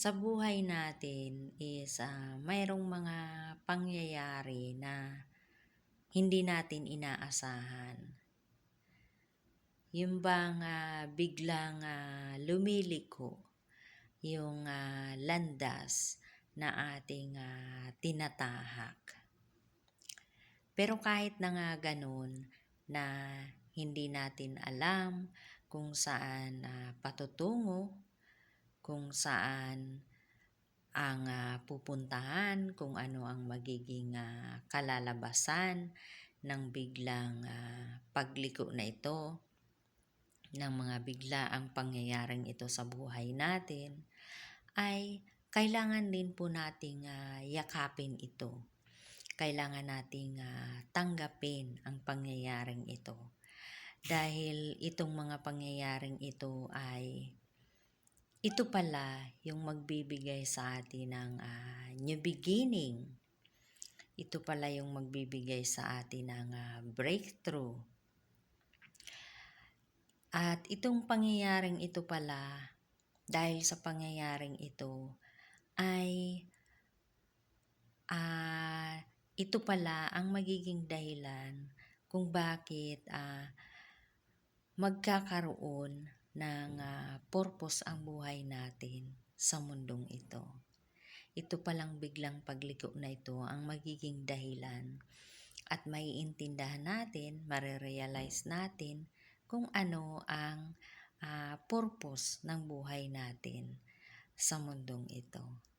sa buhay natin is ah, mayroong mga pangyayari na hindi natin inaasahan. Yung bang ah, biglang ah, lumiliko yung ah, landas na ating ah, tinatahak. Pero kahit na nga ganun na hindi natin alam kung saan ah, patutungo, kung saan ang ah, pupuntahan, kung ano ang magiging ah, kalalabasan ng biglang ah, pagliko na ito, ng mga biglaang pangyayaring ito sa buhay natin, ay kailangan din po nating ah, yakapin ito. Kailangan nating ah, tanggapin ang pangyayaring ito. Dahil itong mga pangyayaring ito ay ito pala yung magbibigay sa atin ng ah, new beginning. Ito pala yung magbibigay sa atin ng ah, breakthrough. At itong pangyayaring ito pala, dahil sa pangyayaring ito, ay ah, ito pala ang magiging dahilan kung bakit ah, magkakaroon ng ah, purpose ang buhay natin sa mundong ito. Ito palang biglang pagliko na ito ang magiging dahilan at maiintindahan natin, marirealize natin kung ano ang ah, purpose ng buhay natin sa mundong ito.